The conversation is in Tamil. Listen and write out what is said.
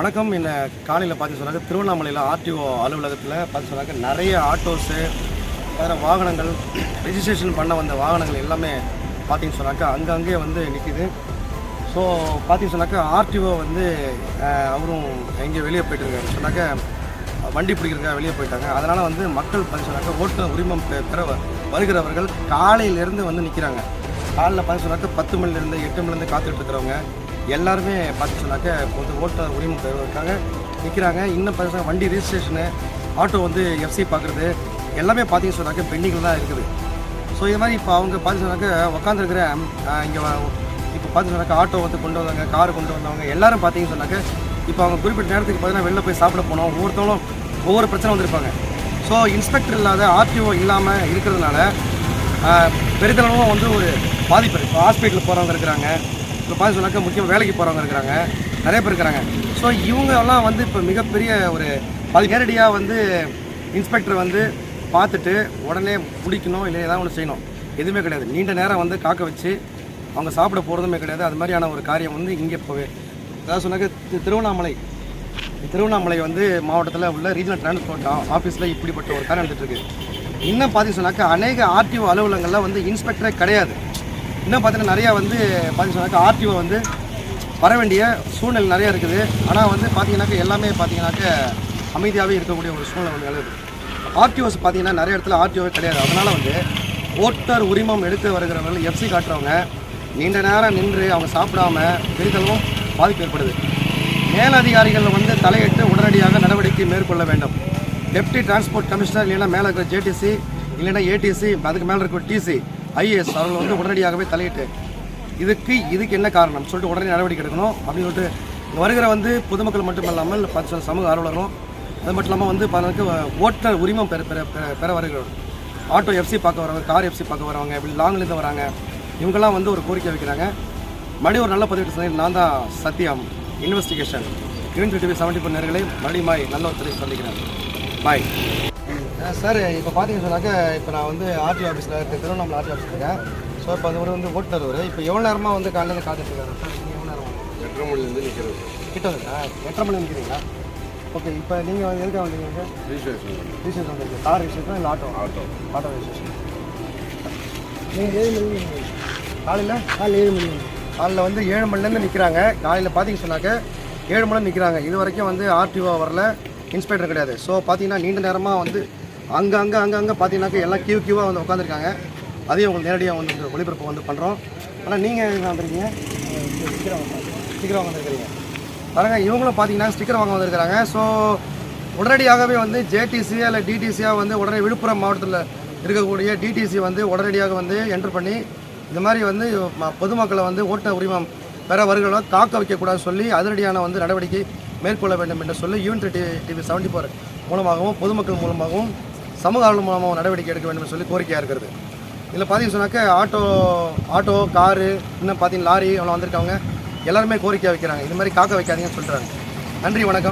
வணக்கம். இந்த காலையில் பார்த்து சொன்னாக்க திருவண்ணாமலையில் ஆர்டிஓ அலுவலகத்தில் பார்த்து சொன்னாக்க நிறைய ஆட்டோஸு வேறு வாகனங்கள் ரெஜிஸ்ட்ரேஷன் பண்ண வந்த வாகனங்கள் எல்லாமே பார்த்தீங்கன்னு சொன்னாக்கா அங்கங்கே வந்து நிற்கிது ஸோ பார்த்திங்க சொன்னாக்கா ஆர்டிஓ வந்து அவரும் எங்கேயோ வெளியே போயிட்டு இருக்காரு சொன்னாக்க வண்டி பிடிக்கிறதுக்காக வெளியே போயிட்டாங்க. அதனால் வந்து மக்கள் பார்த்து சொன்னாக்கா ஓட்டுநர் உரிமம் பெ- பெற வருகிறவர்கள் காலையிலேருந்து வந்து நிற்கிறாங்க காலையில் பார்த்து சொன்னாக்கா பத்து மணிலேருந்து எட்டு மணிலேருந்து காத்துட்டு இருக்கிறவங்க எல்லாருமே பார்த்து சொன்னாக்க ஓட்ட உரிமை உரிமம் பெறுவதற்காக நிற்கிறாங்க இன்னும் பார்த்தீங்கன்னா வண்டி ரிஜிஸ்ட்ரேஷனு ஆட்டோ வந்து எஃப்சி பார்க்குறது எல்லாமே பார்த்திங்க சொன்னாக்க பெண்டிங்கில் தான் இருக்குது. ஸோ இது மாதிரி இப்போ அவங்க பார்த்து சொன்னாக்க உட்காந்துருக்கிற இங்கே இப்போ பார்த்து சொன்னாக்க ஆட்டோ வந்து கொண்டு வந்தாங்க கார் கொண்டு வந்தவங்க எல்லாரும் பார்த்தீங்கன்னு சொன்னாக்க இப்போ அவங்க குறிப்பிட்ட நேரத்துக்கு பார்த்தீங்கன்னா வெளில போய் சாப்பிட போனோம். ஒவ்வொருத்தவங்களும் ஒவ்வொரு பிரச்சனை வந்திருப்பாங்க. ஸோ இன்ஸ்பெக்டர் இல்லாத ஆர்டிஓ இல்லாமல் இருக்கிறதுனால பெரிதளவும் வந்து ஒரு பாதிப்பு இருக்குது இப்போ ஹாஸ்பிட்டல் போகிறவங்க இருக்கிறாங்க. இப்போ பார்த்து சொன்னாக்க முக்கியமாக வேலைக்கு போகிறவங்க இருக்கிறாங்க. நிறைய பேர் இருக்கிறாங்க. ஸோ இவங்கெல்லாம் வந்து இப்போ மிகப்பெரிய ஒரு அது நேரடியாக வந்து இன்ஸ்பெக்டர் வந்து பார்த்துட்டு உடனே பிடிக்கணும் இல்லை ஏதாவது ஒன்று செய்யணும். எதுவுமே கிடையாது. நீண்ட நேரம் வந்து காக்க வச்சு அவங்க சாப்பிட போகிறதுமே கிடையாது. அது மாதிரியான ஒரு காரியம் வந்து இங்கே போவே அதாவது சொன்னாக்க திருவண்ணாமலை. திருவண்ணாமலை வந்து மாவட்டத்தில் உள்ள ரீஜனல் டிரான்ஸ்போர்ட் ஆஃபீஸில் இப்படிப்பட்ட ஒரு காரியம் நடந்துட்டுருக்கு இன்னும் பார்த்தீங்க சொன்னாக்கா அநேக ஆர்டிஓ அலுவலகங்களில் வந்து இன்ஸ்பெக்டரே கிடையாது. இன்னும் பார்த்தீங்கன்னா நிறையா வந்து பார்த்தீங்கன்னாக்கா ஆர்டிஓ வந்து வர வேண்டிய சூழ்நிலை நிறைய இருக்குது. ஆனால் வந்து பார்த்தீங்கன்னாக்கா எல்லாமே பார்த்தீங்கன்னாக்க அமைதியாகவே இருக்கக்கூடிய ஒரு சூழ்நிலை வந்து நிலவுது. ஆர்டிஓஸ் பார்த்தீங்கன்னா நிறைய இடத்துல ஆர்டிஓவே கிடையாது. அதனால் வந்து ஓட்டர் உரிமம் எடுத்து வருகிறவர்கள் எஃப்சி காட்டுறவங்க நீண்ட நேரம் நின்று அவங்க சாப்பிடாம பெரிதளவும் பாதிப்பு ஏற்படுது. மேலதிகாரிகள் வந்து தலையிட்டு உடனடியாக நடவடிக்கை மேற்கொள்ள வேண்டும். டெப்டி டிரான்ஸ்போர்ட் கமிஷனர் இல்லைன்னா மேலே இருக்கிற ஜேடிசி இல்லைன்னா ஏடிசி அதுக்கு மேலே இருக்கிற டிசி ஐஏஎஸ் அவர்கள் வந்து உடனடியாகவே தலையிட்டு இதுக்கு இதுக்கு என்ன காரணம்? சொல்லிட்டு உடனே நடவடிக்கை எடுக்கணும். அப்படின்னு சொல்லிட்டு இங்கே வருகிற வந்து பொதுமக்கள் மட்டுமல்லாமல் பத்து சமூக ஆர்வலரும் அது மட்டும் இல்லாமல் வந்து பலருக்கு ஓட்டுநர் உரிமம் பெற பெற பெற- வருகிறோம். ஆட்டோ எஃப்சி பார்க்க வரவங்க கார் எஃப்சி பார்க்க வரவங்க இப்படி லாங்லேருந்து வராங்க. இவங்கெல்லாம் வந்து ஒரு கோரிக்கை வைக்கிறாங்க. மறுபடியும் ஒரு நல்ல பதிவு சொன்னேன். நான் தான் Sathyam. Investigation unit TV seventy four நேர்களை மறுபடியும் மாய் நல்ல ஒரு துறை சந்திக்கிறேன். பாய் சார் இப்போ பார்த்தீங்கன்னு சொன்னாக்க இப்போ நான் வந்து ஆர்டி ஆஃபீஸில் இருக்க திருவண்ணாமலை ஆர்டி ஆஃபீஸ் இருக்கேன். ஸோ இப்போ அந்த ஒரு வந்து ஓட்டுநர் ஒரு இப்போ எவ்வளோ நேரமாக வந்து காலையில் காத்துட்டு இருக்காரு? சார் நீங்கள் எவ்வளோ நேரம்? எட்டரை மணிலேருந்து நிற்கிறது கிட்ட வந்துட்டா எட்டரை மணி நிற்கிறீங்களா ஓகே இப்போ நீங்கள் வந்து எதுக்காக வந்தீங்க ரிஜிஸ்ட்ரேஷன் ரிஜிஸ்ட்ரேஷன் வந்துருக்கு. கார் ரிஜிஸ்ட்ரேஷன் இல்லை ஆட்டோ ஆட்டோ ஆட்டோ ரிஜிஸ்ட்ரேஷன் நீங்கள் ஏழு மணி காலையில்? காலையில் ஏழு மணி காலையில் வந்து ஏழு மணிலேருந்து நிற்கிறாங்க காலையில் பார்த்தீங்க சொன்னாக்க ஏழு மணி நிற்கிறாங்க இது வரைக்கும் வந்து ஆர்டிஓ வரல. இன்ஸ்பெக்டர் கிடையாது. ஸோ பார்த்தீங்கன்னா நீண்ட நேரமாக வந்து அங்கே அங்கே அங்கே அங்கே பார்த்தீங்கன்னாக்க எல்லாம் கியூ கியூவாக வந்து உட்காந்துருக்காங்க அதையும் உங்களுக்கு நேரடியாக வந்து இந்த ஒளிபரப்பு வந்து பண்ணுறோம் ஆனால் நீங்கள் எங்கே வந்துருக்கீங்க? சீக்கிரம் சீக்கிரம் வாங்கிருக்கிறீங்க பாருங்க இவங்களும் பார்த்தீங்கன்னா ஸ்டிக்கர் வாங்க வந்திருக்கிறாங்க. ஸோ உடனடியாகவே வந்து ஜேடிசியா இல்லை டிடிசியாக வந்து உடனே விழுப்புரம் மாவட்டத்தில் இருக்கக்கூடிய டிடிசி வந்து உடனடியாக வந்து என்ட்ரு பண்ணி இந்த மாதிரி வந்து ம- பொதுமக்களை வந்து ஓட்ட உரிமம் பெற வருகிறவங்க காக்க வைக்கக்கூடாதுன்னு சொல்லி அதிரடியான வந்து நடவடிக்கை மேற்கொள்ள வேண்டும் என்று சொல்லி unit TV TV seventy four மூலமாகவும் பொதுமக்கள் மூலமாகவும் சமூக ஆர்வலர் மூலமாக நடவடிக்கை எடுக்க வேண்டும் சொல்லி கோரிக்கையாக இருக்கிறது. இதில் பார்த்தீங்கன்னு சொன்னாக்க ஆட்டோ ஆட்டோ காரு இன்னும் பார்த்தீங்கன்னா லாரி அவ்வளோ வந்திருக்கவங்க எல்லாருமே கோரிக்கை வைக்கிறாங்க. இது மாதிரி காக்க வைக்காதீங்கன்னு சொல்கிறாங்க நன்றி வணக்கம்.